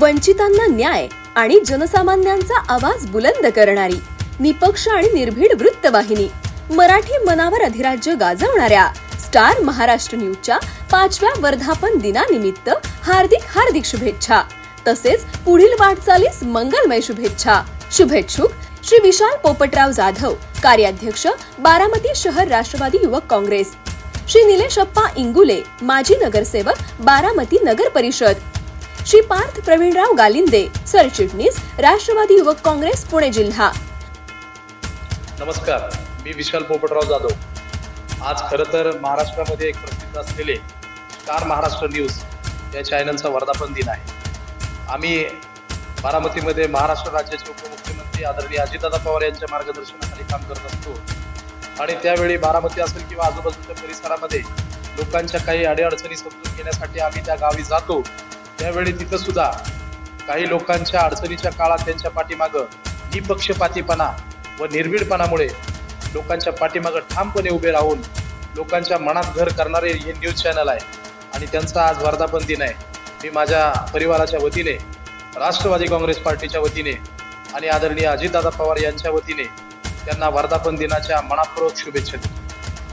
वंचितांना न्याय आणि जनसामान्यांचा आवाज बुलंद करणारी निपक्ष आणि निर्भीड वृत्तवाहिनी. मराठी मनावर अधिराज्य गाजवणाऱ्या स्टार महाराष्ट्र न्यूजच्या पाचव्या वर्धापन दिनानिमित्त हार्दिक हार्दिक शुभेच्छा. तसेच पुढील वाटचालीस मंगलमय शुभेच्छा. शुभेच्छुक श्री विशाल पोपटराव जाधव कार्याध्यक्ष बारामती शहर राष्ट्रवादी युवक काँग्रेस. श्री निलेश अप्पा इंगुले माजी नगरसेवक बारामती नगर परिषद. श्री पार्थ प्रवीणराव गालिंदे सरचिटणीस राष्ट्रवादी युवक काँग्रेस पुणे जिल्हा. नमस्कार मी विशाल पोपटराव जाधव. आज खरं तर महाराष्ट्रामध्ये एक प्रसिद्ध असलेले स्टार महाराष्ट्र न्यूज या चॅनलचा वर्धापन दिन आहे. आम्ही बारामतीमध्ये महाराष्ट्र राज्याचे उपमुख्यमंत्री आदरणीय अजितदादा पवार यांच्या मार्गदर्शनाखाली काम करत असतो. आणि त्यावेळी बारामती असेल किंवा आजूबाजूच्या परिसरामध्ये लोकांच्या काही अडीअडचणी समजून घेण्यासाठी आम्ही त्या गावी जातो. त्यावेळी तिथं सुद्धा काही लोकांच्या अडचणीच्या काळात त्यांच्या पाठीमागं निपक्षपातीपणा व निर्भीडपणामुळे लोकांच्या पाठीमागं ठामपणे उभे राहून लोकांच्या मनात घर करणारे हे न्यूज चॅनल आहे. आणि त्यांचा आज वर्धापन दिन आहे. मी माझ्या परिवाराच्या वतीने राष्ट्रवादी काँग्रेस पार्टीच्या वतीने आणि आदरणीय अजितदादा पवार यांच्या वतीने त्यांना वर्धापन दिनाच्या मनापूर्वक शुभेच्छा देतो.